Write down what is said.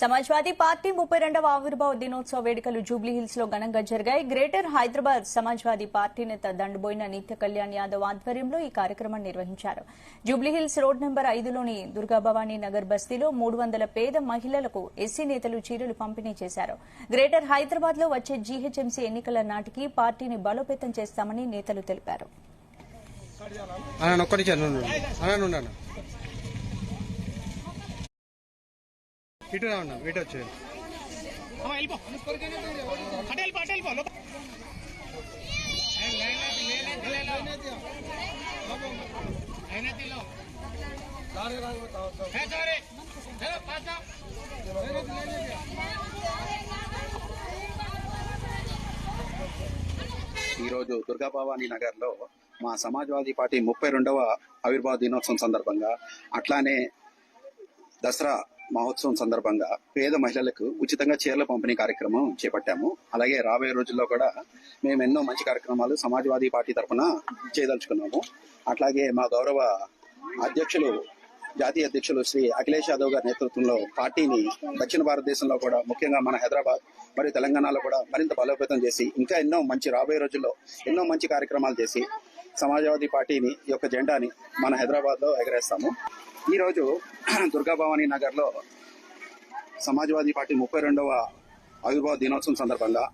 Samajwadi party ముప్పై రెండవ ఆవిర్భావ దినోత్సవ వేడుకలు జూబ్లీహిల్స్లో ఘనంగా జరిగాయి. గ్రేటర్ హైదరాబాద్ సమాజ్వాదీ పార్టీ నేత దండబోయిన నిత్య కళ్యాణ్ యాదవ్ ఆధ్వర్యంలో ఈ కార్యక్రమం నిర్వహించారు. జూబ్లీహిల్స్ రోడ్ నెంబర్ ఐదులోని దుర్గాభవానీ నగర్ బస్తీలో మూడు వందల పేద మహిళలకు ఎస్సీ నేతలు చీరలు పంపిణీ చేశారు. గ్రేటర్ హైదరాబాద్లో వచ్చే జీహెచ్ఎంసీ ఎన్నికల నాటికి పార్టీని బలోపేతం చేస్తామని నేతలు తెలిపారు. సారీ. చలో, పాస్ దా. ఈరోజు దుర్గాభవానీ నగర్లో మా సమాజ్వాదీ పార్టీ ముప్పై రెండవ ఆవిర్భావ దినోత్సవం సందర్భంగా అట్లానే దసరా మహోత్సవం సందర్భంగా పేద మహిళలకు ఉచితంగా చీరల పంపిణీ కార్యక్రమం చేపట్టాము. అలాగే రాబోయే రోజుల్లో కూడా మేము ఎన్నో మంచి కార్యక్రమాలు సమాజ్వాదీ పార్టీ తరఫున చేయదలుచుకున్నాము. అట్లాగే మా గౌరవ అధ్యక్షులు జాతీయ అధ్యక్షులు శ్రీ అఖిలేష్ యాదవ్ గారి నేతృత్వంలో పార్టీని దక్షిణ భారతదేశంలో కూడా ముఖ్యంగా మన హైదరాబాద్ మరియు తెలంగాణలో కూడా మరింత బలోపేతం చేసి ఇంకా ఎన్నో మంచి రాబోయే రోజుల్లో ఎన్నో మంచి కార్యక్రమాలు చేసి సమాజ్వాదీ పార్టీని ఈ యొక్క జెండాని మన హైదరాబాద్లో ఎగరేస్తాము. ఈ రోజు దుర్గాభవానీ నగర్లో సమాజ్వాదీ పార్టీ ముప్పై రెండవ ఆవిర్భావ దినోత్సవం సందర్భంగా